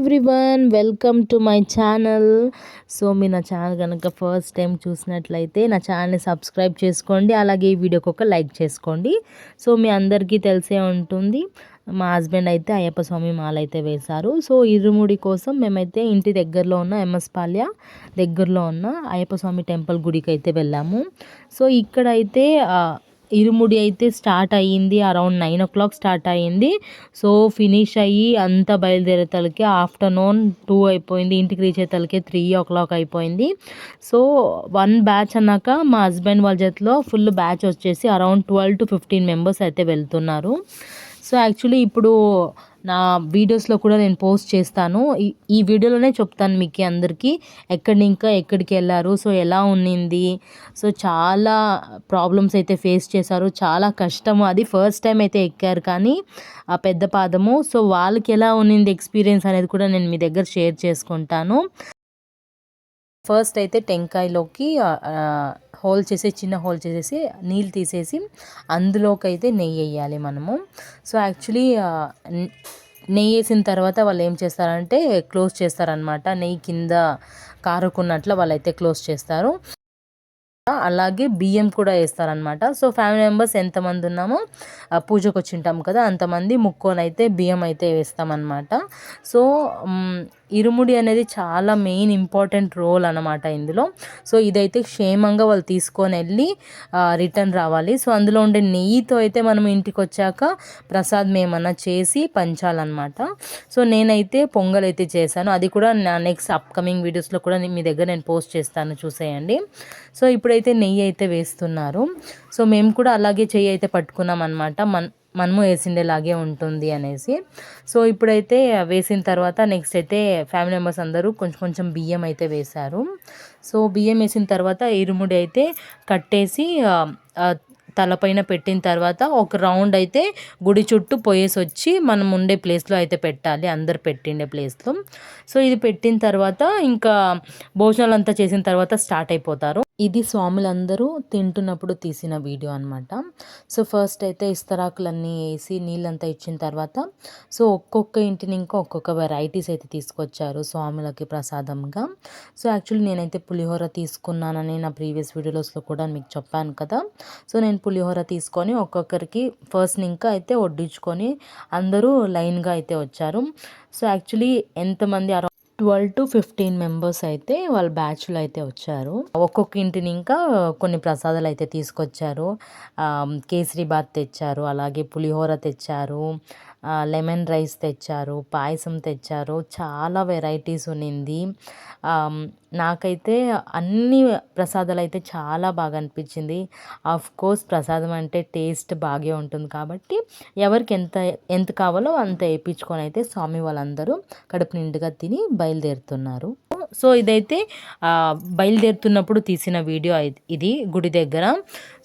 Everyone welcome to my channel. So మీ నా channel కనుక first time చూసినట్లయితే నా ఛానల్ని సబ్స్క్రైబ్ చేసుకోండి అలాగే ఈ వీడియోకి ఒక లైక్ చేసుకోండి. సో మీ అందరికీ తెలిసే ఉంటుంది మా హస్బెండ్ అయితే అయ్యప్ప స్వామి మాల అయితే వేశారు. సో ఇరుముడి కోసం మేమైతే ఇంటి దగ్గరలో ఉన్న ఎంఎస్ పాల్య దగ్గరలో ఉన్న అయ్యప్ప స్వామి టెంపుల్ గుడికి అయితే వెళ్ళాము. సో ఇక్కడైతే ఇరుముడి అయితే స్టార్ట్ అయ్యింది around nine o'clock start అయ్యింది. సో ఫినిష్ అయ్యి అంతా బయలుదేరేతలకి ఆఫ్టర్నూన్ టూ అయిపోయింది ఇంటికి రీచ్ అయ్యేతలకి త్రీ ఓ క్లాక్ అయిపోయింది. సో వన్ బ్యాచ్ అన్నాక మా హస్బెండ్ వాళ్ళ చేతిలో ఫుల్ బ్యాచ్ వచ్చేసి around twelve to fifteen members అయితే వెళ్తున్నారు. సో యాక్చువల్లీ ఇప్పుడు నా వీడియోస్లో కూడా నేను పోస్ట్ చేస్తాను. ఈ వీడియోలోనే చెప్తాను మీకు అందరికీ ఎక్కడి ఇంకా ఎక్కడికి వెళ్ళారు సో ఎలా ఉన్నింది సో చాలా ప్రాబ్లమ్స్ అయితే ఫేస్ చేశారు చాలా కష్టము. అది ఫస్ట్ టైం అయితే ఎక్కారు కానీ ఆ పెద్ద పాదము. సో వాళ్ళకి ఎలా ఉన్నింది ఎక్స్పీరియన్స్ అనేది కూడా నేను మీ దగ్గర షేర్ చేసుకుంటాను. ఫస్ట్ అయితే టెంకాయలోకి హోల్ చేసి చిన్న హోల్ చేసేసి నీళ్ళు తీసేసి అందులోకి అయితే నెయ్యి వేయాలి మనము. సో యాక్చువల్లీ నెయ్యి వేసిన తర్వాత వాళ్ళు ఏం చేస్తారంటే క్లోజ్ చేస్తారనమాట నెయ్యి కింద కారుకున్నట్లు వాళ్ళైతే క్లోజ్ చేస్తారు. అలాగే బియ్యం కూడా వేస్తారనమాట సో ఫ్యామిలీ మెంబర్స్ ఎంతమంది ఉన్నామో పూజకు వచ్చి ఉంటాం కదా అంతమంది ముక్కోనైతే బియ్యం అయితే వేస్తామన్నమాట. సో ఇరుముడి అనేది చాలా మెయిన్ ఇంపార్టెంట్ రోల్ అనమాట ఇందులో. సో ఇదైతే క్షేమంగా వాళ్ళు తీసుకొని వెళ్ళి రిటర్న్ రావాలి. సో అందులో ఉండే నెయ్యితో అయితే మనం ఇంటికి వచ్చాక ప్రసాదం ఏమన్నా చేసి పంచాలన్నమాట. సో నేనైతే పొంగల్ అయితే చేశాను. అది కూడా నా నెక్స్ట్ అప్కమింగ్ వీడియోస్లో కూడా మీ దగ్గర నేను పోస్ట్ చేస్తాను చూసేయండి. సో ఇప్పుడైతే నెయ్యి అయితే వేస్తున్నారు. సో మేము కూడా అలాగే చెయ్యి అయితే పట్టుకున్నాం అనమాట మన మనము వేసిండేలాగే ఉంటుంది అనేసి. సో ఇప్పుడైతే వేసిన తర్వాత నెక్స్ట్ అయితే ఫ్యామిలీ మెంబర్స్ అందరూ కొంచెం కొంచెం బియ్యం అయితే వేశారు. సో బియ్యం వేసిన తర్వాత ఇరుముడి అయితే కట్టేసి తలపైన పెట్టిన తర్వాత ఒక రౌండ్ అయితే గుడి చుట్టూ పోయేసి వచ్చి మనం ఉండే ప్లేస్లో అయితే పెట్టాలి. అందరు పెట్టిండే ప్లేస్లో. సో ఇది పెట్టిన తర్వాత ఇంకా భోజనాలు అంతా చేసిన తర్వాత స్టార్ట్ అయిపోతారు. ఇది స్వాములందరూ తింటున్నప్పుడు తీసిన వీడియో అనమాట సో ఫస్ట్ అయితే ఇస్తరాకులన్నీ వేసి నీళ్ళంతా ఇచ్చిన తర్వాత సో ఒక్కొక్క ఇంటిని ఇంకా ఒక్కొక్క వెరైటీస్ అయితే తీసుకొచ్చారు స్వాములకి ప్రసాదంగా. సో యాక్చువల్లీ నేనైతే పులిహోర తీసుకున్నానని నా ప్రీవియస్ వీడియోస్లో కూడా మీకు చెప్పాను కదా. సో నేను పులిహోర తీసుకొని ఒక్కొక్కరికి ఫస్ట్ ఇంకా అయితే వడ్డించుకొని అందరూ లైన్గా అయితే వచ్చారు. సో యాక్చువల్లీ ఎంతమంది ట్వెల్వ్ టు ఫిఫ్టీన్ మెంబర్స్ అయితే వాళ్ళ బ్యాచ్లు అయితే వచ్చారు. ఒక్కొక్క ఇంటిని ఇంకా కొన్ని ప్రసాదాలు అయితే తీసుకొచ్చారు. కేసరి బాత్ తెచ్చారు. అలాగే పులిహోర తెచ్చారు. లెమన్ రైస్ తెచ్చారు పాయసం తెచ్చారు చాలా వెరైటీస్ ఉన్నింది. నాకైతే అన్ని ప్రసాదాలు అయితే చాలా బాగా అనిపించింది ఆఫ్ కోర్స్ ప్రసాదం అంటే టేస్ట్ బాగా ఉంటుంది కాబట్టి ఎవరికి ఎంత ఎంత కావాలో అంత వేయించుకొని అయితే స్వామి వాళ్ళందరూ కడుపు నిండుగా తిని బయలుదేరుతున్నారు. సో ఇదైతే బయలుదేరుతున్నప్పుడు తీసిన వీడియో ఇది గుడి దగ్గర.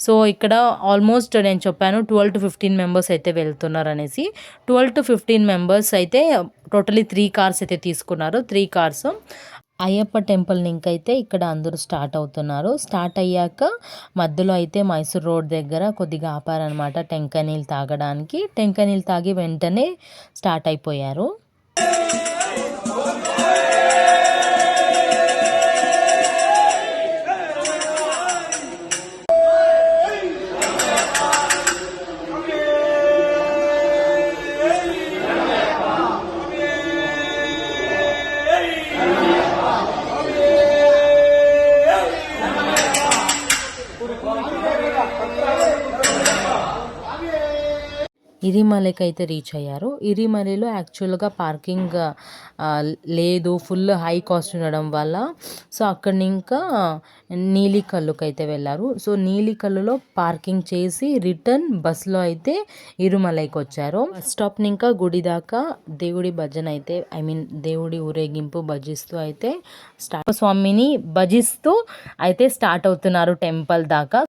సో ఇక్కడ ఆల్మోస్ట్ నేను చెప్పాను ట్వెల్వ్ టు ఫిఫ్టీన్ మెంబర్స్ అయితే వెళ్తున్నారు అనేసి ట్వెల్వ్ టు ఫిఫ్టీన్ మెంబర్స్ అయితే టోటలీ త్రీ కార్స్ అయితే తీసుకున్నారు three cars. Ayyappa temple link అయితే ఇక్కడ అందరూ స్టార్ట్ అవుతున్నారు. స్టార్ట్ అయ్యాక మధ్యలో అయితే మైసూర్ రోడ్ దగ్గర కొద్దిగా ఆపారనమాట టెంక నీళ్ళు తాగడానికి. టెంక నీళ్ళు తాగి వెంటనే స్టార్ట్ అయిపోయారు. ఇరిమలకి అయితే రీచ్ అయ్యారు. ఇరిమలలో యాక్చువల్గా పార్కింగ్ లేదు ఫుల్ హై కాస్ట్ ఉండడం వల్ల. సో అక్కడి ఇంకా నీలికల్లుకి అయితే వెళ్ళారు. సో నీలికల్లులో పార్కింగ్ చేసి రిటర్న్ బస్సులో అయితే ఇరుమలైకి వచ్చారు బస్ స్టాప్ని ఇంకా గుడి దాకా దేవుడి భజన అయితే ఐ మీన్ దేవుడి ఊరేగింపు భజిస్తూ అయితే స్టార్ట్ స్వామిని భజిస్తూ అయితే స్టార్ట్ అవుతున్నారు టెంపుల్ దాకా.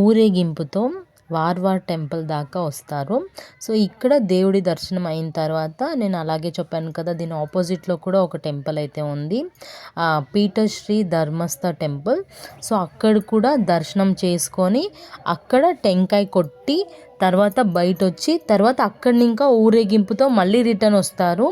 ఊరేగింపుతో వార్వార్ టెంపుల్ దాకా వస్తారు. సో ఇక్కడ దేవుడి దర్శనం అయిన తర్వాత నేను అలాగే చెప్పాను కదా దీని ఆపోజిట్లో కూడా ఒక టెంపుల్ అయితే ఉంది. Peter Shri Dharmastha temple. So అక్కడ కూడా దర్శనం చేసుకొని అక్కడ టెంకాయ కొట్టి తర్వాత బయట వచ్చి తర్వాత అక్కడిని ఇంకా ఊరేగింపుతో మళ్ళీ రిటర్న్ వస్తారు.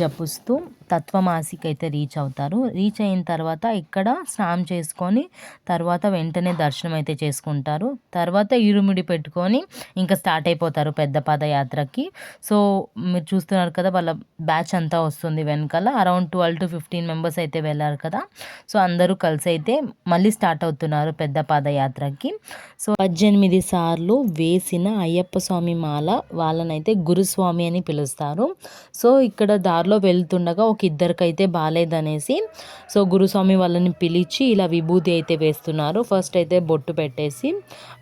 జపిస్తూ తత్వమాసికి అయితే రీచ్ అవుతారు. రీచ్ అయిన తర్వాత ఇక్కడ స్నానం చేసుకొని తర్వాత వెంటనే దర్శనం అయితే చేసుకుంటారు. తర్వాత ఇరుముడి పెట్టుకొని ఇంకా స్టార్ట్ అయిపోతారు పెద్ద పాదయాత్రకి. సో మీరు చూస్తున్నారు కదా వాళ్ళ బ్యాచ్ అంతా వస్తుంది వెనకాల. Around twelve to fifteen members అయితే వెళ్ళారు కదా. సో అందరూ కలిసి అయితే మళ్ళీ స్టార్ట్ అవుతున్నారు పెద్ద పాదయాత్రకి. సో పద్దెనిమిది సార్లు వేసిన అయ్యప్ప స్వామి మాల వాళ్ళనైతే గురుస్వామి అని పిలుస్తారు. సో ఇక్కడ దారులు వెళ్తుండగా ఒక ఇద్దరికైతే బాగాలేదనేసి సో గురుస్వామి వాళ్ళని పిలిచి ఇలా విభూతి అయితే వేస్తున్నారు. ఫస్ట్ అయితే బొట్టు పెట్టేసి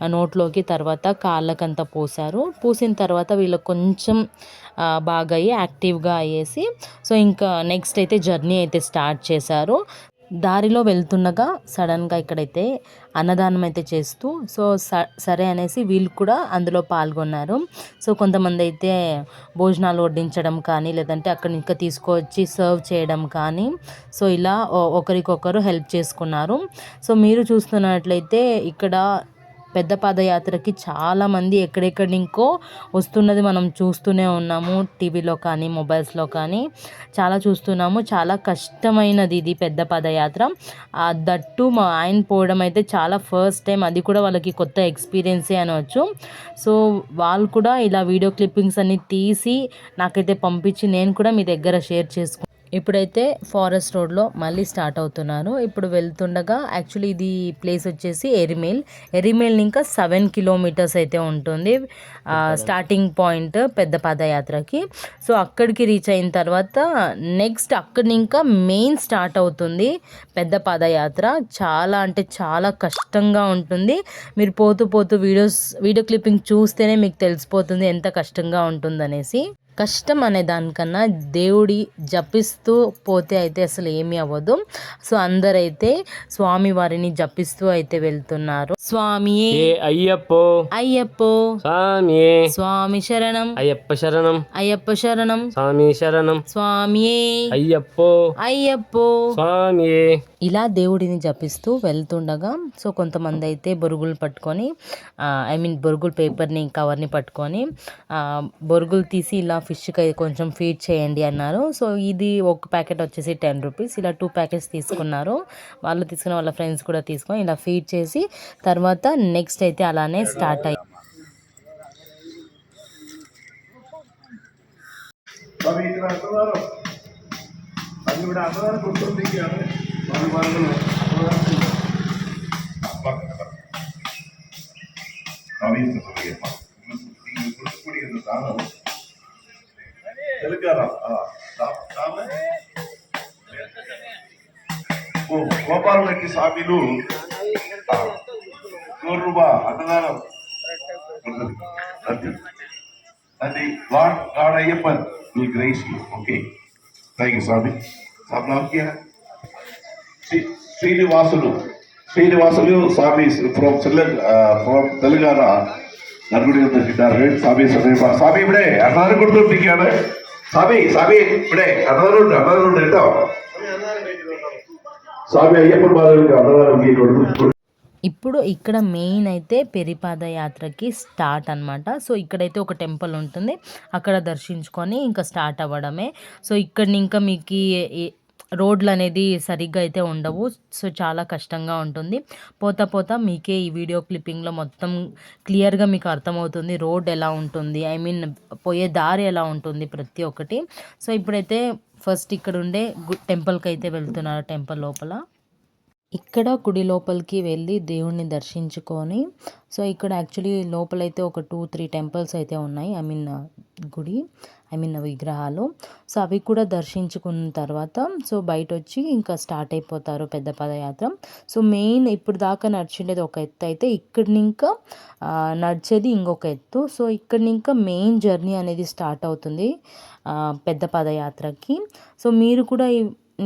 ఆ నోట్లోకి తర్వాత కాళ్ళకంతా పోసారు పూసిన తర్వాత వీళ్ళకి కొంచెం బాగా అయ్యి యాక్టివ్గా అయ్యేసి సో ఇంకా నెక్స్ట్ అయితే జర్నీ అయితే స్టార్ట్ చేశారు. దారిలో వెళ్తుండగా సడన్గా ఇక్కడైతే అన్నదానం అయితే చేస్తూ సో స- సరే అనేసి వీళ్ళు కూడా అందులో పాల్గొన్నారు. సో కొంతమంది అయితే భోజనాలు వడ్డించడం కానీ లేదంటే అక్కడ ఇంకా తీసుకొచ్చి సర్వ్ చేయడం కానీ సో ఇలా ఒకరికొకరు హెల్ప్ చేసుకున్నారు. సో మీరు చూస్తున్నట్లయితే ఇక్కడ పెద్ద పాదయాత్రకి చాలామంది ఎక్కడెక్కడి ఇంకో వస్తున్నది మనం చూస్తూనే ఉన్నాము. టీవీలో కానీ మొబైల్స్లో కానీ చాలా చూస్తున్నాము. చాలా కష్టమైనది ఇది పెద్ద పాదయాత్ర. ఆ దట్టు మా ఆయన పోవడం అయితే చాలా ఫస్ట్ టైం. అది కూడా వాళ్ళకి కొత్త ఎక్స్పీరియన్సే అనవచ్చు సో వాళ్ళు కూడా ఇలా వీడియో క్లిప్పింగ్స్ అన్ని తీసి నాకైతే పంపించి నేను కూడా మీ దగ్గర షేర్ చేసుకు ఇప్పుడైతే ఫారెస్ట్ రోడ్లో మళ్ళీ స్టార్ట్ అవుతున్నారు ఇప్పుడు వెళ్తుండగా యాక్చువల్లీ ఇది ప్లేస్ వచ్చేసి ఎరిమేల్. ఎరిమేల్ ఇంకా సెవెన్ కిలోమీటర్స్ అయితే ఉంటుంది. స్టార్టింగ్ పాయింట్ పెద్ద పాదయాత్రకి. సో అక్కడికి రీచ్ అయిన తర్వాత నెక్స్ట్ అక్కడి ఇంకా మెయిన్ స్టార్ట్ అవుతుంది పెద్ద పాదయాత్ర. చాలా అంటే చాలా కష్టంగా ఉంటుంది. మీరు పోతూ పోతూ వీడియోస్ వీడియో క్లిప్పింగ్ చూస్తేనే మీకు తెలిసిపోతుంది ఎంత కష్టంగా ఉంటుందనేసి. కష్టం అనే దానికన్నా దేవుడి జపిస్తూ పోతే అయితే అసలు ఏమీ అవ్వదు. సో అందరైతే స్వామి వారిని జపిస్తూ అయితే వెళ్తున్నారు. స్వామియే. ఏ అయ్యప్పో. అయ్యప్పో. స్వామియే. స్వామి శరణం. అయ్యప్ప శరణం. అయ్యప్ప శరణం. స్వామి శరణం. స్వామియే. అయ్యప్పో. అయ్యప్పో. స్వామియే. ఇలా దేవుడిని జపిస్తూ వెళ్తుండగా సో కొంతమంది అయితే బొరుగులు పట్టుకొని ఐ మీన్ బొరుగుల పేపర్ని కవర్ని పట్టుకొని బొరుగులు తీసి ఇలా ఫిష్కి కొంచెం ఫీడ్ చేయండి అన్నారు. సో ఇది ఒక ప్యాకెట్ వచ్చేసి టెన్ రూపీస్. ఇలా టూ ప్యాకెట్స్ తీసుకున్నారు. వాళ్ళు తీసుకున్న వాళ్ళ ఫ్రెండ్స్ కూడా తీసుకొని ఇలా ఫీడ్ చేసి తర్వాత నెక్స్ట్ అయితే అలానే స్టార్ట్ అయ్యి అంటున్నారు అది కూడా అన్నదానం గుర్తుంది వాళ్ళు వాళ్ళు ఇచ్చినటువంటి హామీలు కోటి అన్నదానం. అది god god Ayyappan will grace you okay thank you Swami Swami Srinivasulu. Srinivasulu Swami from from Telangana నలుగురి దర్శించారు స్వామి సమీప స్వామి ఇప్పుడే అన్నారు కొడుతుంటే స్వామి స్వామి ఇప్పుడే అన్నారు అన్నారు స్వామి అన్నదానం ఇప్పుడు ఇక్కడ మెయిన్ అయితే పెరిపాద యాత్రకి స్టార్ట్ అనమాట సో ఇక్కడైతే ఒక టెంపుల్ ఉంటుంది. అక్కడ దర్శించుకొని ఇంకా స్టార్ట్ అవ్వడమే. సో ఇక్కడ ఇంకా మీకు రోడ్లు అనేది సరిగ్గా అయితే ఉండవు. సో చాలా కష్టంగా ఉంటుంది. పోతా పోతా మీకే ఈ వీడియో క్లిప్పింగ్లో మొత్తం క్లియర్గా మీకు అర్థమవుతుంది రోడ్ ఎలా ఉంటుంది. ఐ మీన్ పోయే దారి ఎలా ఉంటుంది ప్రతి ఒక్కటి. సో ఇప్పుడైతే ఫస్ట్ ఇక్కడ ఉండే గు- టెంపుల్కి అయితే వెళ్తున్నారు టెంపుల్ లోపల. ఇక్కడ గుడి లోపలికి వెళ్ళి దేవుణ్ణి దర్శించుకొని సో ఇక్కడ యాక్చువల్లీ లోపలైతే ఒక టూ త్రీ టెంపుల్స్ అయితే ఉన్నాయి. ఐ మీన్ గుడి ఐ మీన్ విగ్రహాలు. సో అవి కూడా దర్శించుకున్న తర్వాత సో బయట వచ్చి ఇంకా స్టార్ట్ అయిపోతారు పెద్ద పదయాత్ర. సో మెయిన్ ఇప్పుడు దాకా నడిచిండేది ఒక ఎత్తు అయితే ఇక్కడిని ఇంకా నడిచేది ఇంకొక ఎత్తు. సో ఇక్కడి ఇంకా మెయిన్ జర్నీ అనేది స్టార్ట్ అవుతుంది పెద్ద పదయాత్రకి. సో మీరు కూడా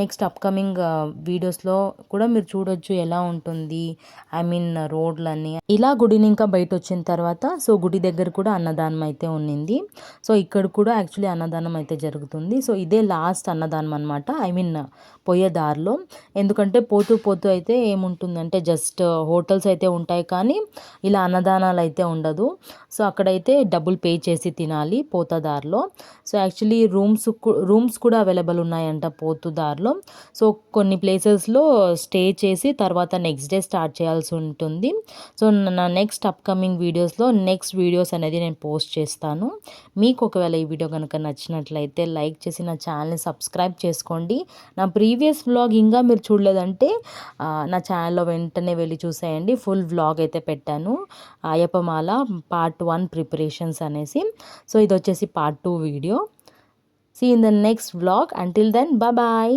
నెక్స్ట్ అప్కమింగ్ వీడియోస్లో కూడా మీరు చూడొచ్చు ఎలా ఉంటుంది. ఐ మీన్ uh, రోడ్లన్నీ. ఇలా గుడిని ఇంకా బయట వచ్చిన తర్వాత సో గుడి దగ్గర కూడా అన్నదానం అయితే ఉన్నింది. సో ఇక్కడ కూడా యాక్చువల్లీ అన్నదానం అయితే జరుగుతుంది. సో ఇదే లాస్ట్ అన్నదానం అనమాట ఐ మీన్ uh, పోయే దారిలో ఎందుకంటే పోతూ పోతూ అయితే ఏముంటుందంటే జస్ట్ హోటల్స్ uh, అయితే ఉంటాయి కానీ ఇలా అన్నదానాలు అయితే ఉండదు. సో అక్కడైతే డబ్బులు పే చేసి తినాలి పోతా దారిలో సో యాక్చువల్లీ రూమ్స్ రూమ్స్ కూడా అవైలబుల్ ఉన్నాయంట పోతూ దారిలో సో కొన్ని ప్లేసెస్లో స్టే చేసి తర్వాత నెక్స్ట్ డే స్టార్ట్ చేయాల్సి ఉంటుంది. సో నా నెక్స్ట్ అప్కమింగ్ వీడియోస్లో నెక్స్ట్ వీడియోస్ అనేది నేను పోస్ట్ చేస్తాను. మీకు ఒకవేళ ఈ వీడియో కనుక నచ్చినట్లయితే లైక్ చేసి నా ఛానల్ని సబ్స్క్రైబ్ చేసుకోండి. నా ప్రీవియస్ వ్లాగ్ ఇంకా మీరు చూడలేదంటే నా ఛానల్లో వెంటనే వెళ్ళి చూసేయండి. ఫుల్ వ్లాగ్ అయితే పెట్టాను. అయ్యప్పమాల పార్ట్ వన్ ప్రిపరేషన్స్ అనేసి. సో ఇది వచ్చేసి part two video. See in the next vlog until then bye